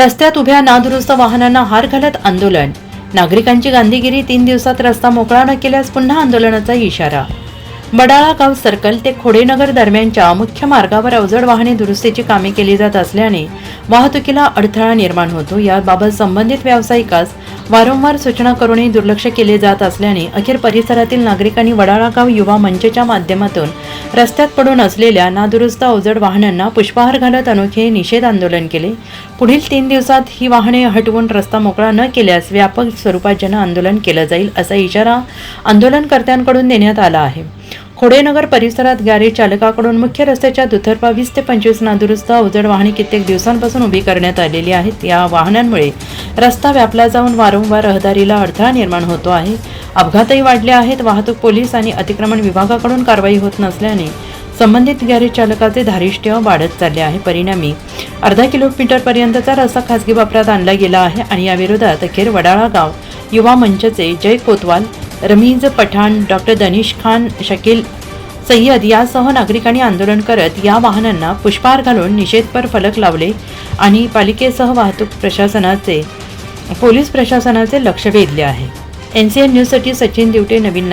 रस्त्यात उभ्या नादुरुस्त वाहनांना हार घालत आंदोलन. नागरिकांची गांधीगिरी तीन दिवसात रस्ता मोकळा न केल्यास पुन्हा आंदोलनाचा इशारा. बडाळा गाव सर्कल ते खोडेनगर दरम्यानच्या मुख्य मार्गावर अवजड वाहने दुरुस्तीची कामे केली जात असल्याने वाहतुकीला अडथळा निर्माण होतो. याबाबत संबंधित व्यावसायिकास वारंवार सूचना करूनही दुर्लक्ष केले जात असल्याने अखेर परिसरातील नागरिकांनी वडाळा गाव युवा मंचच्या माध्यमातून रस्त्यात पडून असलेल्या नादुरुस्त अवजड वाहनांना पुष्पहार घालत अनोखे निषेध आंदोलन केले. पुढील तीन दिवसात ही वाहने हटवून रस्ता मोकळा न केल्यास व्यापक स्वरूपात जन आंदोलन केलं जाईल असा इशारा आंदोलनकर्त्यांकडून देण्यात आला आहे. खोडेनगर परिसरात गॅरेज चालकाकडून मुख्य रस्त्याच्या दुतर्फा वीस ते पंचवीस नादुरुस्त अवजड वाहने कित्येक दिवसांपासून उभी करण्यात आलेली आहेत. या वाहनांमुळे रस्ता व्यापला जाऊन वारंवार रहदारीला अडथळा निर्माण होतो आहे. अपघातही वाढले आहेत. वाहतूक पोलीस आणि अतिक्रमण विभागाकडून कारवाई होत नसल्याने संबंधित गॅरेज चालकाचे धारिष्ट्य वाढत चालले आहे. परिणामी अर्धा किलोमीटरपर्यंतचा रस्ता खासगी वापरात आणला गेला आहे आणि या विरोधात अखेर वडाळा गाव युवा मंचचे जय कोतवाल रमीज पठाण डॉक्टर दनिश खान शकील सय्यद यासह नागरिकांनी आंदोलन करत या वाहनांना पुष्पहार घालून निषेधपर फलक लावले आणि पालिकेसह वाहतूक प्रशासनाचे पोलीस प्रशासनाचे लक्ष वेधले आहे. एन सी एन न्यूजसाठी सचिन दिवटे नवीन